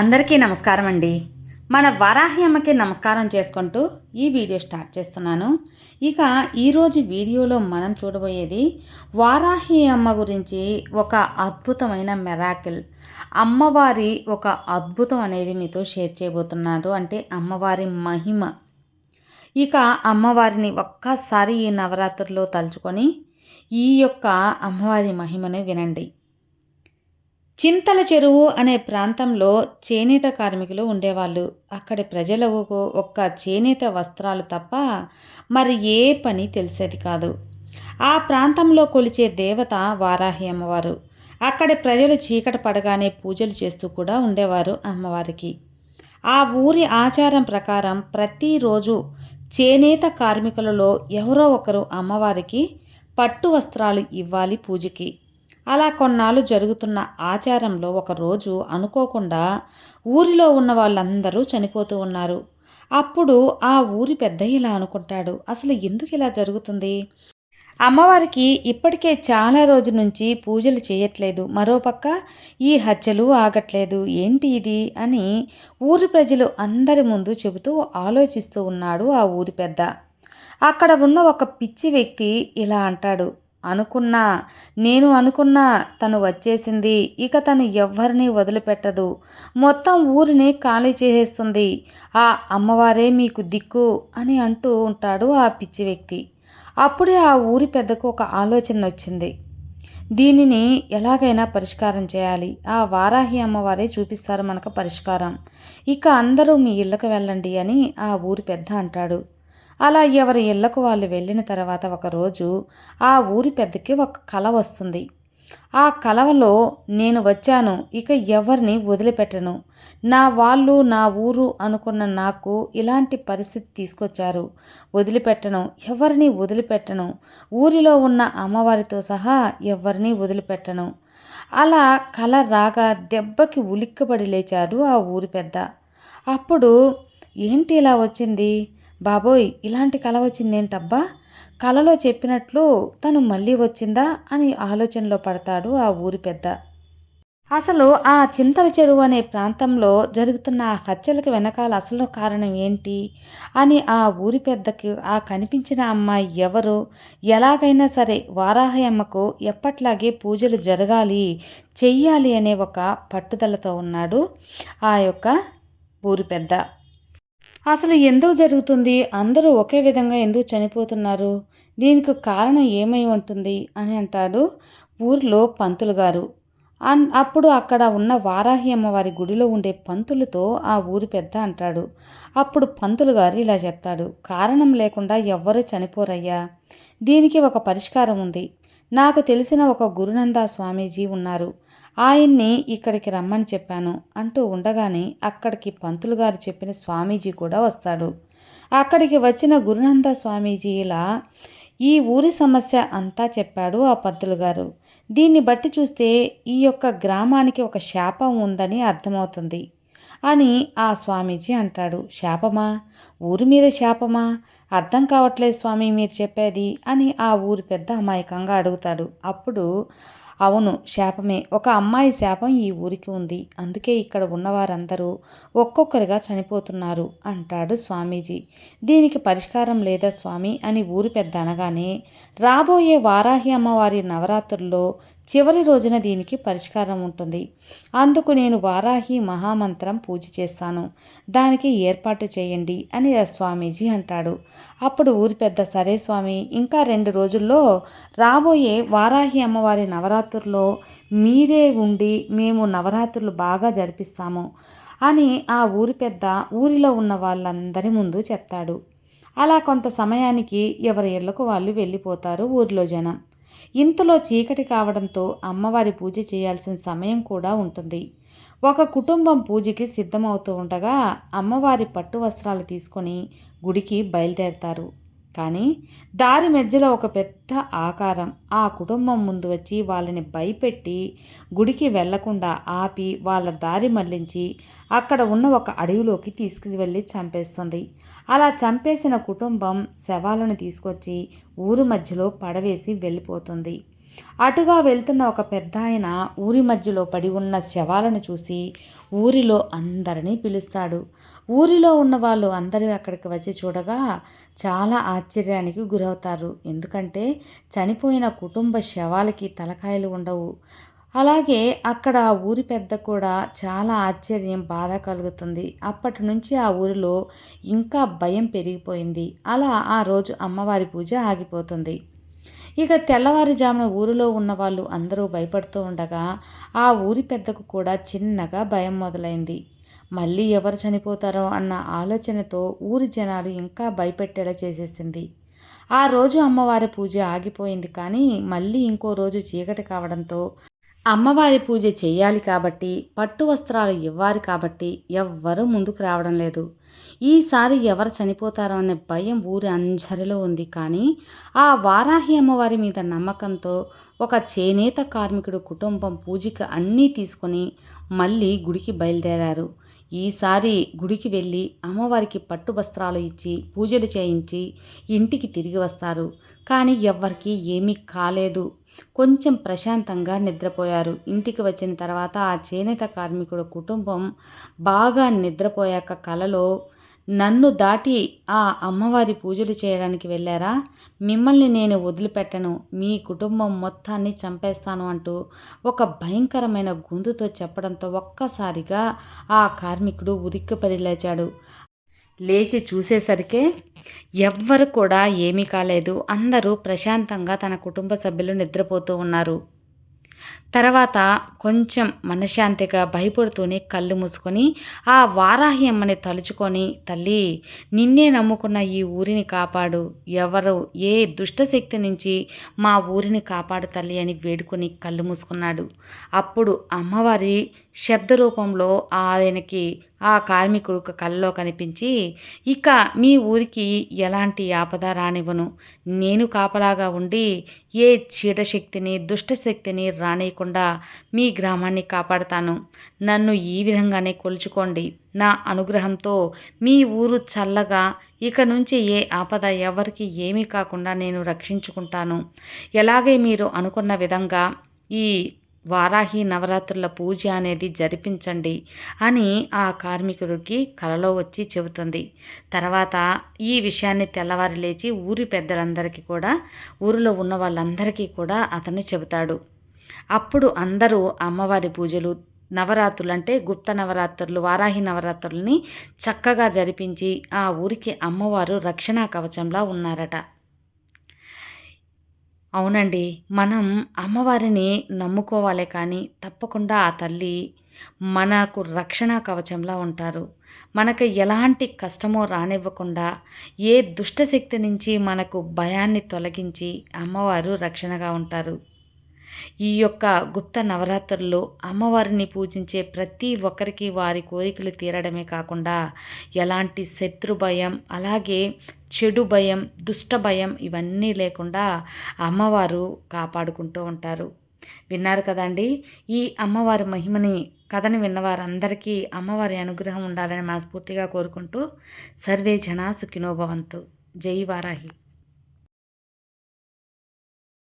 అందరికీ నమస్కారం అండి. మన వారాహి అమ్మకి నమస్కారం చేసుకుంటూ ఈ వీడియో స్టార్ట్ చేస్తున్నాను. ఇక ఈరోజు వీడియోలో మనం చూడబోయేది వారాహి అమ్మ గురించి ఒక అద్భుతమైన మెరాకిల్ అమ్మవారి ఒక అద్భుతం అనేది మీతో షేర్ చేయబోతున్నాను అంటే అమ్మవారి మహిమ. ఇక అమ్మవారిని ఒక్కసారి ఈ నవరాత్రుల్లో తలుచుకొని ఈ యొక్క అమ్మవారి మహిమని వినండి. చింతల చెరువు అనే ప్రాంతంలో చేనేత కార్మికులు ఉండేవాళ్ళు. అక్కడి ప్రజలకు ఒక్క చేనేత వస్త్రాలు తప్ప మరి ఏ పని తెలిసేది కాదు. ఆ ప్రాంతంలో కొలిచే దేవత వారాహి అమ్మవారు. అక్కడి ప్రజలు చీకట పడగానే పూజలు చేస్తూ కూడా ఉండేవారు అమ్మవారికి. ఆ ఊరి ఆచారం ప్రకారం ప్రతిరోజు చేనేత కార్మికులలో ఎవరో ఒకరు అమ్మవారికి పట్టు వస్త్రాలు ఇవ్వాలి పూజకి. అలా కొన్నాళ్ళు జరుగుతున్న ఆచారంలో ఒకరోజు అనుకోకుండా ఊరిలో ఉన్న వాళ్ళందరూ చనిపోతూ ఉన్నారు. అప్పుడు ఆ ఊరి పెద్ద ఇలా అనుకుంటాడు అసలు ఎందుకు ఇలా జరుగుతుంది? అమ్మవారికి ఇప్పటికే చాలా రోజు నుంచి పూజలు చేయట్లేదు. మరోపక్క ఈ హత్యలు ఆగట్లేదు. ఏంటి ఇది? అని ఊరి ప్రజలు అందరి ముందు చెబుతూ ఆలోచిస్తూ ఉన్నాడు ఆ ఊరి పెద్ద. అక్కడ ఉన్న ఒక పిచ్చి వ్యక్తి ఇలా అంటాడు అనుకున్నా నేను అనుకున్నా తను వచ్చేసింది. ఇక తను ఎవ్వరినీ వదిలిపెట్టదు. మొత్తం ఊరిని ఖాళీ చేసేస్తుంది. ఆ అమ్మవారే మీకు దిక్కు అని అంటూ ఉంటాడు ఆ పిచ్చి వ్యక్తి. అప్పుడే ఆ ఊరి పెద్దకు ఒక ఆలోచన వచ్చింది. దీనిని ఎలాగైనా పరిష్కారం చేయాలి. ఆ వారాహి అమ్మవారే చూపిస్తారు మనకు పరిష్కారం. ఇక అందరూ మీ ఇళ్ళకు వెళ్ళండి అని ఆ ఊరి పెద్ద అంటాడు. అలా ఎవరి ఇళ్ళకు వాళ్ళు వెళ్ళిన తర్వాత ఒకరోజు ఆ ఊరి పెద్దకి ఒక కల వస్తుంది. ఆ కలవలో నేను వచ్చాను ఇక ఎవరిని వదిలిపెట్టను. నా వాళ్ళు నా ఊరు అనుకున్న నాకు ఇలాంటి పరిస్థితి తీసుకొచ్చారు. వదిలిపెట్టను ఎవరిని వదిలిపెట్టను? ఊరిలో ఉన్న అమ్మవారితో సహా ఎవరిని వదిలిపెట్టను? అలా కల రాగా దెబ్బకి ఉలిక్కబడి లేచారు ఆ ఊరి పెద్ద. అప్పుడు ఏంటి ఇలా వచ్చింది? బాబోయ్ ఇలాంటి కళ వచ్చిందేంటబ్బా? కలలో చెప్పినట్లు తను మళ్ళీ వచ్చిందా? అని ఆలోచనలో పడతాడు ఆ ఊరి పెద్ద. అసలు ఆ చింతల చెరువు అనే ప్రాంతంలో జరుగుతున్న ఆ హత్యలకు వెనకాల అసలు కారణం ఏంటి? అని ఆ ఊరి పెద్దకి ఆ కనిపించిన అమ్మాయి ఎవరు? ఎలాగైనా సరే వారాహి అమ్మకు ఎప్పట్లాగే పూజలు జరగాలి చెయ్యాలి అనే ఒక పట్టుదలతో ఉన్నాడు ఆ యొక్క ఊరి పెద్ద. అసలు ఎందుకు జరుగుతుంది? అందరూ ఒకే విధంగా ఎందుకు చనిపోతున్నారు? దీనికి కారణం ఏమై ఉంటుంది? అని అంటాడు ఊర్లో పంతులు గారు. అన్ అప్పుడు అక్కడ ఉన్న వారాహి అమ్మవారి గుడిలో ఉండే పంతులతో ఆ ఊరి పెద్ద అంటాడు. అప్పుడు పంతులు గారు ఇలా చెప్తాడు. కారణం లేకుండా ఎవ్వరూ చనిపోరయ్యా. దీనికి ఒక పరిష్కారం ఉంది. నాకు తెలిసిన ఒక గురునంద స్వామీజీ ఉన్నారు. ఆయన్ని ఇక్కడికి రమ్మని చెప్పాను అంటూ ఉండగానే అక్కడికి పంతులు గారు చెప్పిన స్వామీజీ కూడా వస్తాడు. అక్కడికి వచ్చిన గురునంద స్వామీజీ ఇలా ఈ ఊరి సమస్య అంతా చెప్పాడు ఆ పంతులు గారు. దీన్ని బట్టి చూస్తే ఈ యొక్క గ్రామానికి ఒక శాపం ఉందని అర్థమవుతుంది. అని ఆ స్వామీజీ అంటాడు. శాపమా? ఊరి మీద శాపమా? అర్థం కావట్లేదు స్వామి మీరు చెప్పేది అని ఆ ఊరి పెద్ద అమాయకంగా అడుగుతాడు. అప్పుడు అవును శాపమే. ఒక అమ్మాయి శాపం ఈ ఊరికి ఉంది. అందుకే ఇక్కడ ఉన్నవారందరూ ఒక్కొక్కరిగా చనిపోతున్నారు అంటాడు స్వామీజీ. దీనికి పరిష్కారం లేదా స్వామి అని ఊరి పెద్ద అనగానే రాబోయే వారాహి అమ్మవారి నవరాత్రుల్లో చివరి రోజున దీనికి పరిష్కారం ఉంటుంది. అందుకు నేను వారాహి మహామంత్రం పూజ చేస్తాను. దానికి ఏర్పాటు చేయండి అని స్వామీజీ అంటాడు. అప్పుడు ఊరి పెద్ద సరే స్వామి ఇంకా రెండు రోజుల్లో రాబోయే వారాహి అమ్మవారి నవరాత్రుల్లో మీరే ఉండి మేము నవరాత్రులు బాగా జరిపిస్తాము అని ఆ ఊరి పెద్ద ఊరిలో ఉన్న వాళ్ళందరి ముందు చెప్తాడు. అలా కొంత సమయానికి ఎవరి ఇళ్ళకు వాళ్ళు వెళ్ళిపోతారు ఊరిలో జనం. ఇంతలో చీకటి కావడంతో అమ్మవారి పూజ చేయాల్సిన సమయం కూడా ఉంటుంది. ఒక కుటుంబం పూజకి సిద్ధమవుతూ ఉండగా అమ్మవారి పట్టు వస్త్రాలు తీసుకొని గుడికి బయలుదేరతారు. కానీ దారి మధ్యలో ఒక పెద్ద ఆకారం ఆ కుటుంబం ముందు వచ్చి వాళ్ళని భయపెట్టి గుడికి వెళ్ళకుండా ఆపి వాళ్ళ దారి మళ్ళించి అక్కడ ఉన్న ఒక అడవిలోకి తీసుకువెళ్ళి చంపేస్తుంది. అలా చంపేసిన కుటుంబం శవాలను తీసుకొచ్చి ఊరు మధ్యలో పడవేసి వెళ్ళిపోతుంది. అటుగా వెళ్తున్న ఒక పెద్ద ఆయన ఊరి మధ్యలో పడి ఉన్న శవాలను చూసి ఊరిలో అందరినీ పిలుస్తాడు. ఊరిలో ఉన్న వాళ్ళు అందరూ అక్కడికి వచ్చి చూడగా చాలా ఆశ్చర్యానికి గురవుతారు. ఎందుకంటే చనిపోయిన కుటుంబ శవాలకి తలకాయలు ఉండవు. అలాగే అక్కడ ఆ ఊరి పెద్ద కూడా చాలా ఆశ్చర్యం బాధ కలుగుతుంది. అప్పటి నుంచి ఆ ఊరిలో ఇంకా భయం పెరిగిపోయింది. అలా ఆ రోజు అమ్మవారి పూజ ఆగిపోతుంది. ఇక తెల్లవారుజామున ఊరిలో ఉన్న వాళ్ళు అందరూ భయపడుతూ ఉండగా ఆ ఊరి పెద్దకు కూడా చిన్నగా భయం మొదలైంది. మళ్ళీ ఎవరు చనిపోతారో అన్న ఆలోచనతో ఊరి జనాలు ఇంకా భయపెట్టేలా చేసేసింది. ఆ రోజు అమ్మవారి పూజ ఆగిపోయింది కానీ మళ్ళీ ఇంకో రోజు చీకటి కావడంతో అమ్మవారి పూజ చేయాలి కాబట్టి పట్టు వస్త్రాలు ఇవ్వాలి కాబట్టి ఎవ్వరూ ముందుకు రావడం లేదు. ఈసారి ఎవరు చనిపోతారో అనే భయం ఊరి అంజరిలో ఉంది కానీ ఆ వారాహి అమ్మవారి మీద నమ్మకంతో ఒక చేనేత కార్మికుడు కుటుంబం పూజకి అన్నీ తీసుకొని మళ్ళీ గుడికి బయలుదేరారు. ఈసారి గుడికి వెళ్ళి అమ్మవారికి పట్టు వస్త్రాలు ఇచ్చి పూజలు చేయించి ఇంటికి తిరిగి వస్తారు. కానీ ఎవ్వరికీ ఏమీ కాలేదు. కొంచెం ప్రశాంతంగా నిద్రపోయారు. ఇంటికి వచ్చిన తర్వాత ఆ చేనేత కార్మికుడు కుటుంబం బాగా నిద్రపోయాక కలలో నన్ను దాటి ఆ అమ్మవారి పూజలు చేయడానికి వెళ్ళారా? మిమ్మల్ని నేను వదిలిపెట్టను. మీ కుటుంబం మొత్తాన్ని చంపేస్తాను అంటూ ఒక భయంకరమైన గొంతుతో చెప్పడంతో ఒక్కసారిగా ఆ కార్మికుడు ఉరిక్కిపడి లేచాడు. లేచి చూసేసరికే ఎవ్వరు కూడా ఏమీ కాలేదు. అందరూ ప్రశాంతంగా తన కుటుంబ సభ్యులు నిద్రపోతూ ఉన్నారు. తర్వాత కొంచెం మనశ్శాంతిగా భయపడుతూనే కళ్ళు మూసుకొని ఆ వారాహి అమ్మని తలుచుకొని తల్లి నిన్నే నమ్ముకున్న ఈ ఊరిని కాపాడు. ఎవరు ఏ దుష్టశక్తి నుంచి మా ఊరిని కాపాడు తల్లి అని వేడుకొని కళ్ళు మూసుకున్నాడు. అప్పుడు అమ్మవారి శబ్ద రూపంలో ఆయనకి ఆ కార్మికుడు కళ్ళలో కనిపించి ఇక మీ ఊరికి ఎలాంటి ఆపద రానివ్వను. నేను కాపలాగా ఉండి ఏ చీడశక్తిని దుష్టశక్తిని రానియకుండా మీ గ్రామాన్ని కాపాడుతాను. నన్ను ఈ విధంగానే కొలుచుకోండి. నా అనుగ్రహంతో మీ ఊరు చల్లగా ఇక నుంచి ఏ ఆపద ఎవరికి ఏమీ కాకుండా నేను రక్షించుకుంటాను. ఎలాగే మీరు అనుకున్న విధంగా ఈ వారాహి నవరాత్రుల పూజ అనేది జరిపించండి అని ఆ కార్మికుడికి కలలో వచ్చి చెబుతుంది. తర్వాత ఈ విషయాన్ని తెల్లవారి లేచి ఊరి పెద్దలందరికీ కూడా ఊరిలో ఉన్న వాళ్ళందరికీ కూడా అతను చెబుతాడు. అప్పుడు అందరూ అమ్మవారి పూజలు నవరాత్రులు అంటే గుప్త నవరాత్రులు వారాహి నవరాత్రుల్ని చక్కగా జరిపించి ఆ ఊరికి అమ్మవారు రక్షణా కవచంలా ఉన్నారట. అవునండి. మనం అమ్మవారిని నమ్ముకోవాలి కానీ తప్పకుండా ఆ తల్లి మనకు రక్షణ కవచంలా ఉంటారు. మనకు ఎలాంటి కష్టమో రానివ్వకుండా ఏ దుష్టశక్తి నుంచి మనకు భయాన్ని తొలగించి అమ్మవారు రక్షణగా ఉంటారు. ఈ యొక్క గుప్త నవరాత్రుల్లో అమ్మవారిని పూజించే ప్రతి ఒక్కరికి వారి కోరికలు తీరడమే కాకుండా ఎలాంటి శత్రు భయం అలాగే చెడు భయం దుష్ట భయం ఇవన్నీ లేకుండా అమ్మవారు కాపాడుకుంటూ ఉంటారు. విన్నారు కదండి ఈ అమ్మవారి మహిమని కథని విన్నవారందరికీ అమ్మవారి అనుగ్రహం ఉండాలని మనస్ఫూర్తిగా కోరుకుంటూ సర్వే జనా సుఖినోభవంతు జై వారాహి.